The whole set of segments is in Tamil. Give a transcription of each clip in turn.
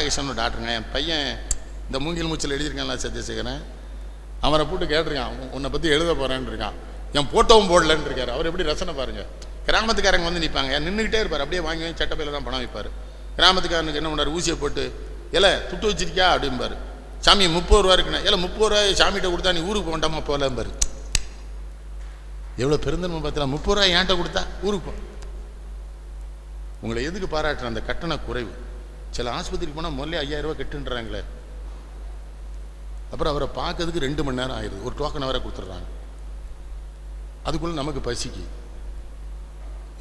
ராதாகிருஷ்ணன் டாக்டருங்க என் பையன் இந்த மூங்கில் மூச்சில் எழுதியிருக்கான்ல சத்யசேகரன். அவரை போட்டு கேட்டிருக்கான். உன்னை பற்றி எழுத போகிறேன்னு இருக்கான் என் போட்டோவும் போடலன்னு இருக்காரு. அவர் எப்படி ரசனை பாருங்க. கிராமத்துக்காரங்க வந்து நிற்பாங்க நின்றுக்கிட்டே இருப்பார். அப்படியே வாங்கி வாங்கி சட்டப்பையில் தான் பணம் வைப்பார். கிராமத்துக்காரனுக்கு என்ன பண்ணார்? ஊசியை போட்டு இல்லை துட்டு வச்சிருக்கியா? அப்படிம்பாரு. சாமி முப்பது ரூபா இருக்குண்ணே. இல்லை முப்பது ரூபாய் சாமிகிட்ட கொடுத்தா நீ ஊருக்கு போண்டாமா போகலம்பாரு. எவ்வளோ பெருந்தன்மை பார்த்தலாம் முப்பது ரூபாய் ஏன்ட்ட கொடுத்தா ஊருக்கு போ. உங்களை எதுக்கு பாராட்டுறேன் அந்த கட்டண குறைவு? சில ஆஸ்பத்திரிக்கு போனால் முதல்ல ஐயாயிரரூவா ரூபாய் கட்டுன்றாங்களே. அப்புறம் அவரை பார்க்கறதுக்கு ரெண்டு மணி நேரம் ஆயிடுது ஒரு டோக்கன் அவரை கொடுத்துட்றாங்க. அதுக்குள்ளே நமக்கு பசிக்கு.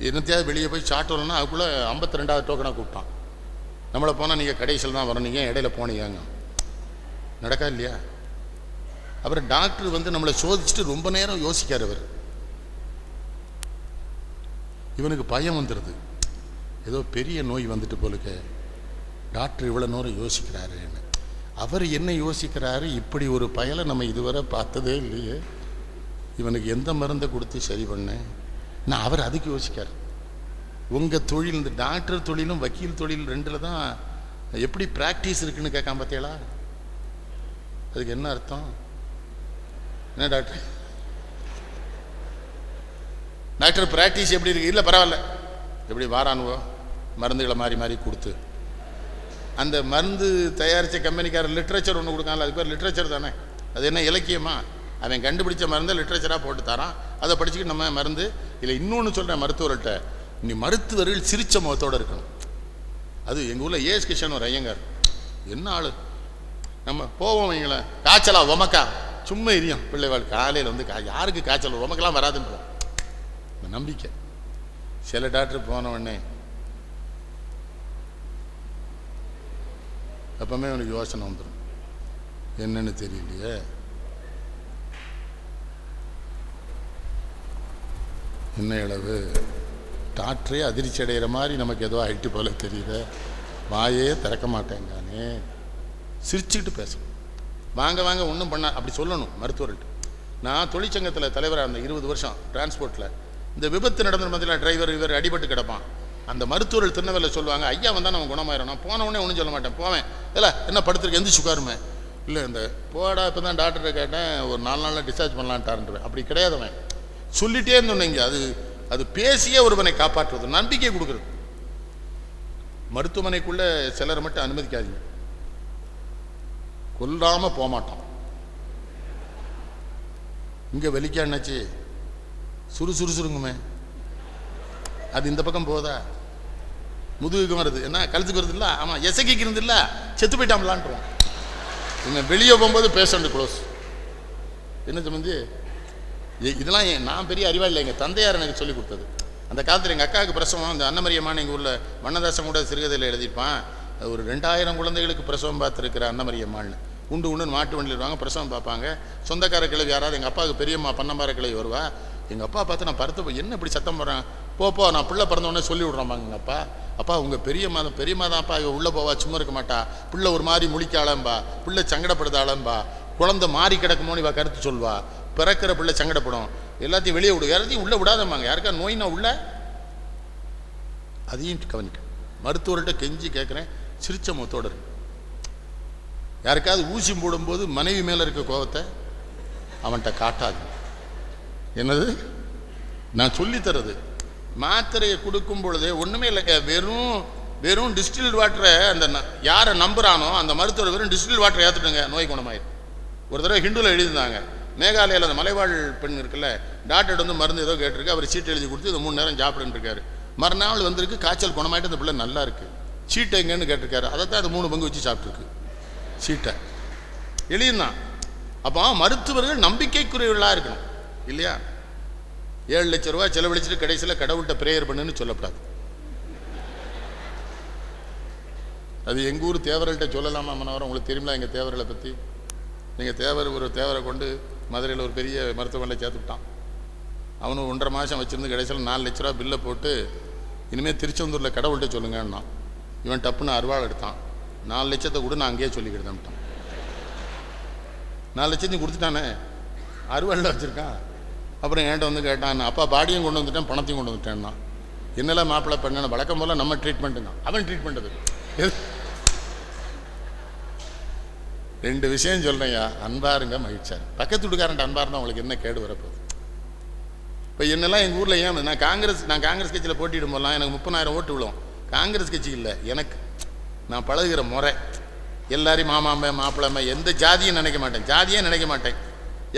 என்னத்தையாவது வெளியே போய் சாட்டோம்னா அதுக்குள்ளே ஐம்பத்தி ரெண்டாவது டோக்கனாக கூப்பிட்டான். நம்மளை போனால் நீங்கள் கடைசியில் தான் வரணுங்க இடையில போனீங்க நடக்கா இல்லையா? அப்புறம் டாக்டர் வந்து நம்மளை சோதிச்சுட்டு ரொம்ப நேரம் யோசிக்கார் அவர். இவனுக்கு பயம் வந்துடுது ஏதோ பெரிய நோய் வந்துட்டு போலுக்க. டாக்டர் இவ்வளோ நேரம் யோசிக்கிறாருன்னு. அவர் என்ன யோசிக்கிறாரு? இப்படி ஒரு பயலை நம்ம இதுவரை பார்த்ததே இல்லையே. இவனுக்கு எந்த மருந்தை கொடுத்து சரி பண்ணேன் நான் அவர் அதுக்கு யோசிக்கார் உங்கள் தொழில் இந்த டாக்டர் தொழிலும் வக்கீல் தொழில் ரெண்டில் தான் எப்படி ப்ராக்டிஸ் இருக்குன்னு கேட்காம பார்த்தீங்களா? அதுக்கு என்ன அர்த்தம்? என்ன டாக்டர்? டாக்டர் ப்ராக்டிஸ் எப்படி இருக்கு? இல்லை பரவாயில்ல. எப்படி வாரானுவோ? மருந்துகளை மாறி மாறி கொடுத்து. அந்த மருந்து தயாரித்த கம்பெனிக்காரர் லிட்ரேச்சர் ஒன்று கொடுக்காங்கல்ல அதுக்கு பேர் லிட்ரேச்சர் தானே? அது என்ன இலக்கியமா? அவன் கண்டுபிடிச்ச மருந்தை லிட்ரேச்சராக போட்டு தரான். அதை படிச்சுக்கிட்டு நம்ம மருந்து இல்லை இன்னொன்று சொல்கிறேன் மருத்துவர்கிட்ட நீ மருத்துவர்கள் சிரிச்ச முகத்தோடு இருக்கணும். அது எங்கள் ஊரில் ஏஎஸ் கிஷன் ஒரு ஐயங்கார். என்ன ஆள்? நம்ம போவோம் வைங்களேன் காய்ச்சலா உமக்கா? சும்மா எரியும் பிள்ளைவாள் காலையில் வந்து கா யாருக்கு காய்ச்சல்? உமக்கெல்லாம் வராதுன்றோம் நம்பிக்கை. சில டாக்டர் போன உடனே எப்பவுமே அவனுக்கு யோசனை வந்துடும் என்னன்னு தெரியலையே. என்ன இளவு? டாக்டரே அதிர்ச்சி அடைகிற மாதிரி நமக்கு ஏதோ ஆயிட்டு போல தெரியுது வாயே திறக்க மாட்டேங்கானே சிரிச்சுக்கிட்டு பேசணும் வாங்க வாங்க ஒன்றும் பண்ண அப்படி சொல்லணும் மருத்துவர்கிட்ட. நான் தொழிற்சங்கத்தில் தலைவராக இருந்தேன் இருபது வருஷம் டிரான்ஸ்போர்ட்டில் இந்த விபத்து நடந்த மாதிரிலாம் டிரைவர் இவர் அடிபட்டு கிடப்பான். அந்த மருத்துவர்கள் திருநெல்வேலியில் சொல்லுவாங்க ஐயா வந்தால் நம்ம குணமாயிரும். நான் போன உடனே ஒன்றும் சொல்ல மாட்டேன். போவேன். இல்லை என்ன படுத்துருக்கு? எந்திரிச்சு உட்காருமே. இல்லை இந்த போடா இப்போ தான் டாக்டரை கேட்டேன். ஒரு நாலு நாளில் டிஸ்சார்ஜ் பண்ணலான்ட்டாருன்றேன். அப்படி கிடையாதவன் சொல்லிட்டே இருந்தோன்னீங்க அது அது பேசியே ஒருவனை காப்பாற்றுவது நம்பிக்கை கொடுக்குறது. மருத்துவமனைக்குள்ள சிலரை மட்டும் அனுமதிக்காதீங்க. கொல்லாமல் போக மாட்டான் வெளிக்கா என்னாச்சு சுறு அது இந்த பக்கம் போதா? முதுகுக்கு வருது என்ன? கழுத்துக்கு வருது இல்லை ஆமாம் எசகிக்கு இருந்து இல்லை செத்து போயிட்டாமலான்றோம் இவன் வெளியே போகும்போது பேஷண்ட் க்ளோஸ் என்ன சம்பந்தி? இதெல்லாம் என் நான் பெரிய அறிவாளி எங்கள் தந்தையார் எனக்கு சொல்லி கொடுத்தது. அந்த காலத்தில் எங்கள் அக்காவுக்கு பிரசவம் அந்த அன்னமரியமான எங்கள் ஊரில் வண்ணதாசன் கூட சிறுகதையில் எழுதியிருப்பான். ஒரு ரெண்டாயிரம் குழந்தைகளுக்கு பிரசவம் பார்த்துருக்கிற அன்னமரியம்மாள்னு உண்டு உண்டுன்னு மாட்டு வண்டியில் வருவாங்க பிரசவம் பார்ப்பாங்க. சொந்தக்கார கிழவி யாராவது எங்கள் அப்பாவுக்கு பெரியம்மா பன்னம்பார கிழவி வருவா. எங்கள் அப்பா பார்த்து நான் பருத்த என்ன இப்படி சத்தம் போடுறேன்? போப்போ நான் பிள்ளை பிறந்தவொடனே சொல்லி விட்றாமாங்க அப்பா அப்பா உங்கள் பெரிய மாதம் பெரிய மாதாப்பா அப்பா இவ உள்ளே போவா சும்மா இருக்க மாட்டா. பிள்ளை ஒரு மாதிரி முழிக்காளம்பா. பிள்ளை சங்கடப்படுதாளம்பா குழந்தை மாறி கிடக்குமோன்னு இவ கருத்து சொல்வா. பிறக்கிற பிள்ளை சங்கடப்படும். எல்லாத்தையும் வெளியே விடு. எல்லாத்தையும் உள்ளே விடாதம்மாங்க யாருக்கா நோய்னா உள்ள? அதையும் கவனிக்க. மருத்துவர்கிட்ட கெஞ்சி கேட்குறேன் சிரிச்ச முகத்தோட இருக்கு யாருக்காவது ஊசி போடும்போது மனைவி மேலே இருக்க கோபத்தை அவன்கிட்ட காட்டாது. என்னது? நான் சொல்லித் தர்றது மாத்திரையை கொடுக்கும் பொழுது ஒன்றுமே இல்லைங்க வெறும் வெறும் டிஸ்டில் வாட்டரை அந்த ந- யாரை நம்புகிறானோ அந்த மருத்துவர் வெறும் டிஸ்டில் வாட்டரை ஏற்றுட்டுங்க நோய் குணமாயிரும். ஒரு தடவை ஹிந்துவில் எழுதியிருந்தாங்க. மேகாலயாவில் அந்த மலைவாழ் பெண் இருக்குல்ல டாக்டர் வந்து மருந்து ஏதோ கேட்டிருக்கு அவர் சீட்டு எழுதி கொடுத்து இதை மூணு நேரம் சாப்பிடுன்னு மறுநாள் வந்திருக்கு காய்ச்சல் குணமாயிட்டு அந்த பிள்ளை நல்லா இருக்கு. சீட்டை எங்கன்னு கேட்டிருக்காரு. அதை தான் அது மூணு பங்கு வச்சு சாப்பிட்ருக்கு சீட்டை. எழுதியிருந்தான் அப்போ மருத்துவர்கள் நம்பிக்கைக்குரியவர்களாக இருக்கணும். இல்லையா? ஏழு லட்ச ரூபாய் செலவழிச்சிட்டு கடைசியில் கடவுள்கிட்ட ப்ரேயர் பண்ணுன்னு சொல்லப்படாது. அது எங்கள் ஊர் தேவர்கள்ட்ட சொல்லலாமா மனவரம் உங்களுக்கு தெரியுமா எங்கள் தேவர்களை பற்றி நீங்கள் தேவர் ஒரு தேவரை கொண்டு மதுரையில் ஒரு பெரிய மருத்துவமனையில் சேர்த்துக்கிட்டான் அவனு அவனும் ஒன்றரை மாதம் வச்சுருந்து கடைசியில் நாலு லட்ச ரூபா பில்லை போட்டு இனிமேல் திருச்செந்தூரில் கடவுள்கிட்ட சொல்லுங்கன்னா இவன் டப்புன்னு அருவாள் எடுத்தான். நாலு லட்சத்தை கூட நான் அங்கேயே சொல்லிக்கிட்டேன்ட்டான் நாலு லட்சத்தையும் கொடுத்துட்டானே? அருவாளில் வச்சுருக்கான். அப்புறம் என்கிட்ட வந்து கேட்டான் அப்பா பாடியும் கொண்டு வந்துட்டேன் பணத்தையும் கொண்டு வந்துட்டேன்னா? என்னெல்லாம் மாப்பிள்ளை பண்ணணும் வழக்கம் போல் நம்ம ட்ரீட்மெண்ட்டுங்க அவன் ட்ரீட்மெண்ட் அது. ரெண்டு விஷயம் சொல்றேன்யா. அன்பா இருங்க மகிழ்ச்சியா பக்கத்து வீட்டுக்காரன் அன்பாக இருந்தால் உங்களுக்கு என்ன கேடு வரப்போகுது? இப்போ என்னெல்லாம் எங்கள் ஊரில் ஏன் நான் காங்கிரஸ் நான் காங்கிரஸ் கட்சியில் போட்டியிடும் போகலாம் எனக்கு முப்பதாயிரம் ஓட்டு விழும். காங்கிரஸ் கட்சி இல்லை எனக்கு. நான் பழகுகிற முறை. எல்லாரையும் மாமாம்ப மாப்பிளம்ப எந்த ஜாதியும் நினைக்க மாட்டேன். ஜாதியே நினைக்க மாட்டேன்.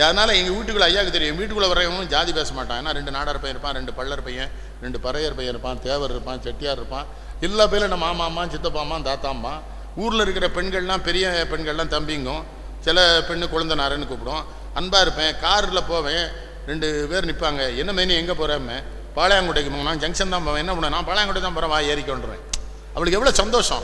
அதனால் எங்கள் வீட்டுக்குள்ள ஐயாவுக்கு தெரியும்? வீட்டுக்குள்ளே வரவங்களும் ஜாதி பேச மாட்டான். ஏன்னா ரெண்டு நாடார் பையன் இருப்பான் ரெண்டு பள்ளர் பையன் ரெண்டு பறையர் பையன் இருப்பான் தேவர் இருப்பான் செட்டியார் இருப்பான். எல்லா பேரும் நம்ம மாமாம்மா சித்தப்பாம்மா தாத்தாம்மா ஊரில் இருக்கிற பெண்கள்லாம் பெரிய பெண்கள்லாம் தம்பிங்கும். சில பெண்ணு குழந்தனாரன்னு கூப்பிடும் அன்பாக இருப்பேன். காரில் போவேன். ரெண்டு பேர் நிற்பாங்க என்ன மெனி எங்கே போகிறேன் பாளையங்கோட்டைக்கு நான் ஜங்ஷன் தான் போவேன். என்ன பண்ண நான் பாளையங்கோட்டை தான் போகிறேன் வா ஏறிக்கொண்டுருவேன். அவளுக்கு எவ்வளோ சந்தோஷம்.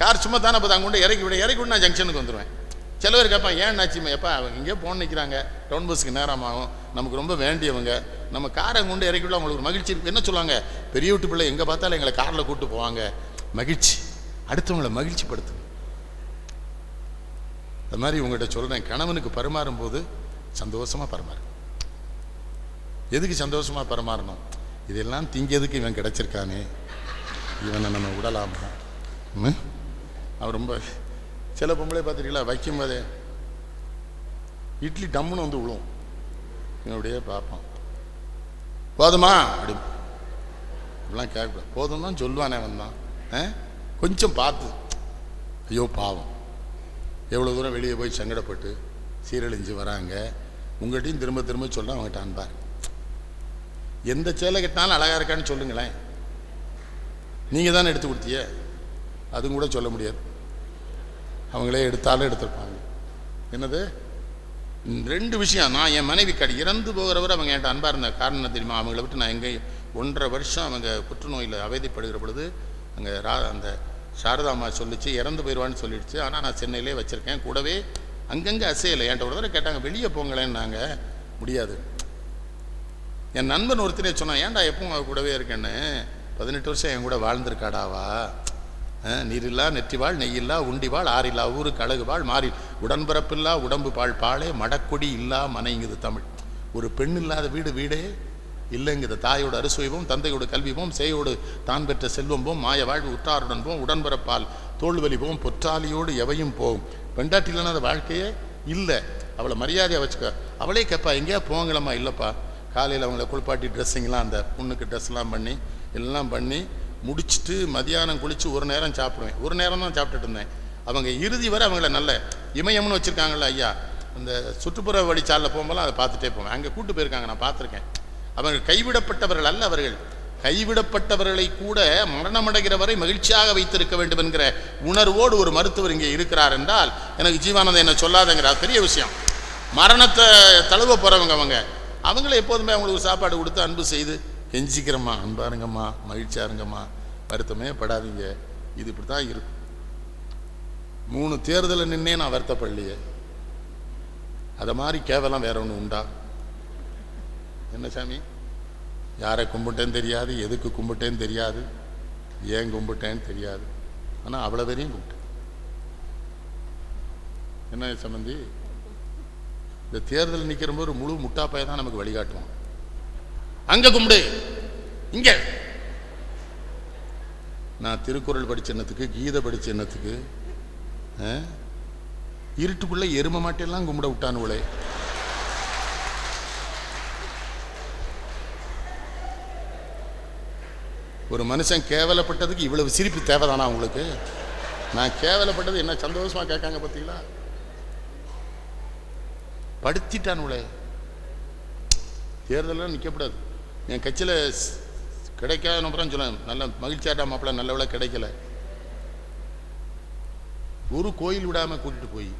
கார் சும்மா தானே போது அங்கே கொண்டு இறக்கி விட. இறக்கி விட்டு நான் ஜங்ஷனுக்கு வந்துடுவேன் சில பேர் கேட்பான் ஏன் நாச்சிமா எப்பா அவங்க இங்கே போன் நிற்கிறாங்க டவுன் பஸ்ஸுக்கு நேரம் ஆகும் நமக்கு ரொம்ப வேண்டியவங்க. நம்ம காரை கொண்டு இறக்கி விட அவங்களுக்கு மகிழ்ச்சி என்ன சொல்லுவாங்க? பெரிய வீட்டு பிள்ளை எங்கே பார்த்தாலும் எங்களை காரில் கூப்பிட்டு போவாங்க. மகிழ்ச்சி. அடுத்தவங்களை மகிழ்ச்சிப்படுத்து அது மாதிரி உங்கள்கிட்ட சொல்கிறேன் கணவனுக்கு பரிமாறும் போது சந்தோஷமாக பரிமாறு. எதுக்கு சந்தோஷமாக பரிமாறணும்? இதெல்லாம் திங்கிறதுக்கு இவன் கிடைச்சிருக்கானே. இவனை நம்ம விடலாமா? ம்? அவன் ரொம்ப சில பொம்பளை பார்த்துருக்கீங்களா? வைக்கும் போதே இட்லி டம்முன்னு வந்து விழும் என்னுடைய பார்ப்பான் போதுமா? அப்படி இப்படிலாம் கேட்கக்கூடாது. போதும் தான் சொல்லுவானே வந்தான் ஆ? கொஞ்சம் பார்த்து. ஐயோ பாவம். எவ்வளோ தூரம் வெளியே போய் சங்கடப்பட்டு சீரழிஞ்சு வராங்க. உங்கள்கிட்டையும் திரும்ப திரும்ப சொல்ல அவங்ககிட்ட அன்பார். எந்த சேலை கட்டினாலும் அழகாக இருக்கான்னு சொல்லுங்களேன். நீங்கள் தானே எடுத்து கொடுத்திய அதுவும் கூட சொல்ல முடியாது. அவங்களே எடுத்தாலும் எடுத்திருப்பாங்க. என்னது? ரெண்டு விஷயம். நான் என் மனைவி கடி இறந்து போகிறவர் அவங்க என்கிட்ட அன்பாக இருந்த காரணம் தெரியுமா? அவங்கள விட்டு நான் எங்கே ஒன்றரை வருஷம் அவங்க புற்றுநோயில் அவதிப்படுகிற பொழுது அங்கே ரா அந்த சாரதாம்மா சொல்லிச்சு இறந்து போயிடுவான்னு சொல்லிடுச்சு. ஆனால் நான் சென்னையிலே வச்சுருக்கேன். கூடவே அங்கங்கே அசையலை. என்கிட்ட ஒரு தடவை கேட்டாங்க வெளியே போங்களேன்னாங்க முடியாது. என் நண்பன் ஒருத்தனே சொன்னான் ஏன்டா எப்பவும் அவ கூடவே இருக்கேன்னு? பதினெட்டு வருஷம் என் கூட வாழ்ந்திருக்காடாவா? நீரில்லா நெற்றிவாள் நெய்யில்லா உண்டிவாள் ஆறில்லா ஊருக்கு அழகுவாள் மாறி உடன்பிறப்பில்லா உடம்பு பால் பாலே மடக்கொடி இல்லா மனைங்குது தமிழ். ஒரு பெண் இல்லாத வீடு வீடே இல்லைங்குது. தாயோட அறுசுவைவும் தந்தையோட கல்விவும் சேயோடு தான் பெற்ற செல்வம்போம் மாய வாழ்வு உற்றாருடன் போம் உடன்பிறப்பால் தோல்வலி போம் பொற்றாலியோடு எவையும் போகும். பெண்டாட்டி இல்லைன்னா வாழ்க்கையே இல்லை. அவளை மரியாதையாக வச்சுக்க. அவளே கேட்பா எங்கேயா போங்களம்மா இல்லைப்பா. காலையில் அவங்கள குளிப்பாட்டி ட்ரெஸ்ஸிங்லாம் அந்த பொண்ணுக்கு ட்ரெஸ்லாம் பண்ணி எல்லாம் பண்ணி முடிச்சுட்டு மதியானம் குளித்து ஒரு நேரம் சாப்பிடுவேன். ஒரு நேரம் தான் சாப்பிட்டுட்டு இருந்தேன். அவங்க இறுதி வரை அவங்கள நல்ல இமயம்னு வச்சுருக்காங்கல்ல ஐயா அந்த சுற்றுப்புற வழிச்சாலில் போகும்போது அதை பார்த்துட்டே போவேன். அங்கே கூட்டு போயிருக்காங்க நான் பார்த்துருக்கேன். அவங்க கைவிடப்பட்டவர்கள் அல்ல அவர்கள். கைவிடப்பட்டவர்களை கூட மரணமடைகிற வரை மகிழ்ச்சியாக வைத்திருக்க வேண்டும் என்கிற உணர்வோடு ஒரு மருத்துவர் இங்கே இருக்கிறார் என்றால் எனக்கு ஜீவானந்தம் என்ன சொல்லாதங்கிறார் பெரிய விஷயம். மரணத்தை தழுவ போகிறவங்க அவங்க. அவங்கள எப்போதுமே அவங்களுக்கு சாப்பாடு கொடுத்து அன்பு செய்து கெஞ்சிக்கிறம்மா அன்பா இருங்கம்மா மகிழ்ச்சியா இருங்கம்மா வருத்தமே படாதீங்க. இது இப்படி தான் இருக்கும் மூணு தேர்தலில் நின்னே நான் வருத்தப்படலையே. அதை மாதிரி கேவலம் வேற ஒன்று உண்டா? என்ன சாமி? யாரை கும்பிட்டேன்னு தெரியாது எதுக்கு கும்பிட்டேன்னு தெரியாது ஏன் கும்பிட்டேன்னு தெரியாது. ஆனால் அவ்வளோ பேரையும் கும்பிட்டேன். என்ன சம்பந்தி? இந்த தேர்தல் நிற்கிற போது முழு முட்டாப்பாயை தான் நமக்கு வழிகாட்டுவான். அங்க கும்பிடு. இங்க. நான் திருக்குறள் படிச்ச எண்ணத்துக்கு கீதை படிச்ச எண்ணத்துக்கு ஆ? இருட்டுக்குள்ள எரும மாட்டெல்லாம் கும்பிட விட்டானுவளே ஒரு மனுஷன் கேவலப்பட்டதுக்கு இவ்வளவு சிரிப்பு தேவைதானா உங்களுக்கு? நான் கேவலப்பட்டது என்ன சந்தோஷமா கேட்காங்க பார்த்தீங்களா படுத்திட்டானுவளே தேர்தலில் நிற்கக்கூடாது என் கட்சியில் கிடைக்காத அப்புறம் சொன்னேன் நல்ல மகிழ்ச்சியாட்டா மாப்பிள்ள நல்ல கிடைக்கல. ஒரு கோயில் விடாமல் கூட்டிட்டு போய்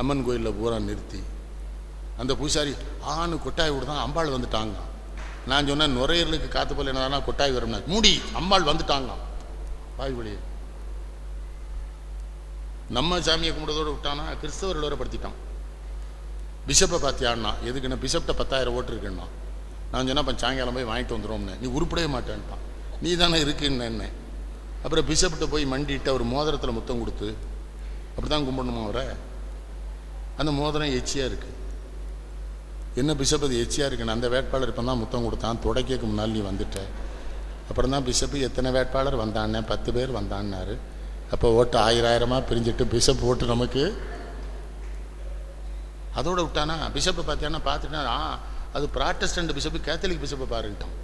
அம்மன் கோயிலில் பூரா நிறுத்தி அந்த பூசாரி ஆணு கொட்டாய் விடுதான் அம்பாள் வந்துட்டாங்க நான் சொன்னேன் நுரையீரலுக்கு காற்று போல என்னன்னா கொட்டாய் வரும்னா. மூடி அம்பாள் வந்துட்டாங்க வாய் வழியே நம்ம சாமியை கும்பிடுறதோடு விட்டானா கிறிஸ்தவர்களோட படுத்திட்டான் பிஷப்பை பார்த்தியான்னா எதுக்குன்னா பிஷப்ட்ட பத்தாயிரம் ஓட்டு இருக்குன்னா நான் சொன்னால் அப்போ சாயங்காலம் போய் வாங்கிட்டு வந்துடும்னு நீ உருப்படவே மாட்டேன்ட்டான். நீ தானே இருக்குன்னு என்ன? அப்புறம் பிஷப்கிட்ட போய் மண்டிட்டு அவர் மோதிரத்தில் முத்தம் கொடுத்து அப்படி தான் கும்பிடணுமா அவரை? அந்த மோதிரம் எச்சியாக இருக்குது என்ன பிஷப் அது எச்சியாக இருக்குன்னு அந்த வேட்பாளர் இப்போ தான் முத்தம் கொடுத்தான். தொடக்கைக்கு முன்னால் நீ வந்துட்ட. அப்புறம் தான் பிஷப்பு எத்தனை வேட்பாளர் வந்தானே பத்து பேர் வந்தான்னாரு. அப்போ ஓட்டு ஆயிரம் ஆயிரமாக பிரிஞ்சுட்டு பிஷப் ஓட்டு நமக்கு. அதோட விட்டானா? பிஷப்பை பார்த்தியானா? பார்த்துட்டா ஆ அது ப்ராட்டஸ்டன்ட் பிஷப்பு கேத்தலிக் பிஷப்பை பாருன்ட்டான்.